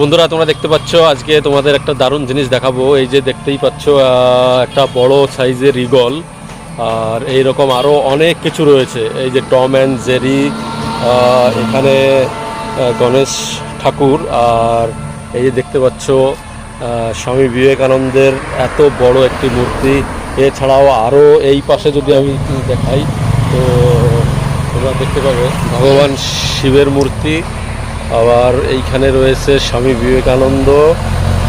বন্ধুরা, তোমরা দেখতে পাচ্ছ, আজকে তোমাদের একটা দারুণ জিনিস দেখাবো। এই যে দেখতেই পাচ্ছ একটা বড় সাইজের ইগল আর এই রকম আরও অনেক কিছু রয়েছে। এই যে টম অ্যান্ড জেরি এখানে গণেশ ঠাকুর, আর এই যে দেখতে পাচ্ছ স্বামী বিবেকানন্দের এত বড় একটি মূর্তি। এছাড়াও আরও এই পাশে যদি আমি দেখাই, তো তোমরা দেখতে পাবে ভগবান শিবের মূর্তি। আবার এইখানে রয়েছে স্বামী বিবেকানন্দ,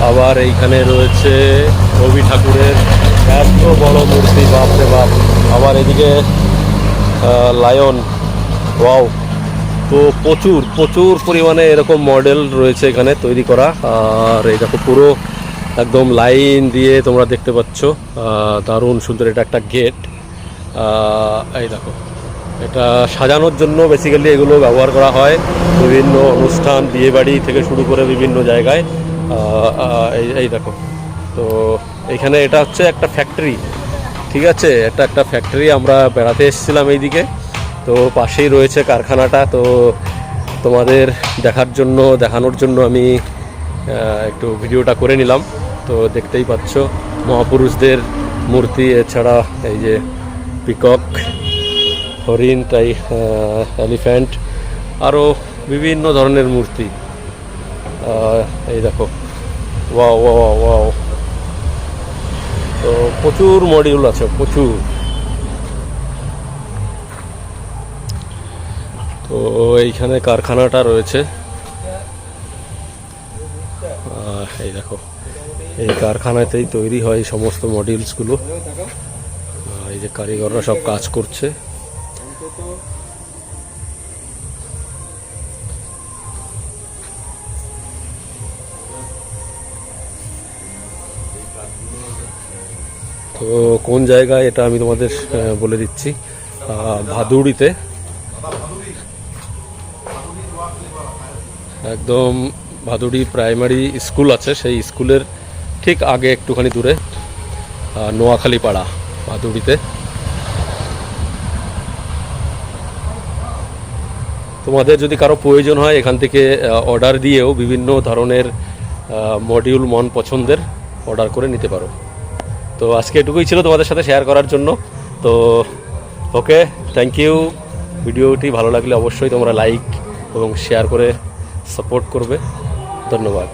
আবার এইখানে রয়েছে রবি ঠাকুরের এত বড় মূর্তি, বাপরে বাপ। আবার এদিকে লায়ন, ওয়াও। তো প্রচুর প্রচুর পরিমাণে এরকম মডেল রয়েছে এখানে তৈরি করা। আর দেখো পুরো একদম লাইন দিয়ে তোমরা দেখতে পাচ্ছ। দারুণ সুন্দর এটা একটা গেট। এই দেখো। এটা সাজানোর জন্য বেসিক্যালি এগুলো ব্যবহার করা হয়। বিভিন্ন অনুষ্ঠান, বিয়েবাড়ি থেকে শুরু করে বিভিন্ন জায়গায়। এই এই দেখো। তো এখানে এটা হচ্ছে একটা ফ্যাক্টরি ঠিক আছে? এটা একটা ফ্যাক্টরি আমরা বেড়াতে এসেছিলাম এইদিকে। তো পাশেই রয়েছে কারখানাটা। তো তোমাদের দেখার জন্য, দেখানোর জন্য আমি একটু ভিডিওটা করে নিলাম। তো দেখতেই পাচ্ছ, মহাপুরুষদের মূর্তি, এছাড়া এই যে পিকক হরিণ, তাই এলিফ্যান্ট আরও বিভিন্ন ধরনের মূর্তি। এই দেখো। ওয়াও ওয়া ওয়াও তো প্রচুর মডিউল আছে, প্রচুর। তো এইখানে কারখানাটা রয়েছে। এই দেখো। এই কারখানাতেই তৈরি হয় সমস্ত মডিউলসগুলো। এই যে কারিগররা সব কাজ করছে। তো কোন জায়গায় এটা আমি তোমাদের বলে দিচ্ছি? ভাদুড়িতে। একদম ভাদুড়ি প্রাইমারি স্কুল আছে, সেই স্কুলের ঠিক আগে একটুখানি দূরে নোয়াখালী পাড়া ভাদুড়িতে। তোমাদের যদি কারও প্রয়োজন হয়, এখান থেকে অর্ডার দিয়েও বিভিন্ন ধরনের মডিউল মন পছন্দের অর্ডার করে নিতে পারো। তো আজকে এটুকুই ছিল তোমাদের সাথে শেয়ার করার জন্য। তো, ওকে থ্যাংক ইউ ভিডিওটি ভালো লাগলে অবশ্যই তোমরা লাইক এবং শেয়ার করে সাপোর্ট করবে। ধন্যবাদ।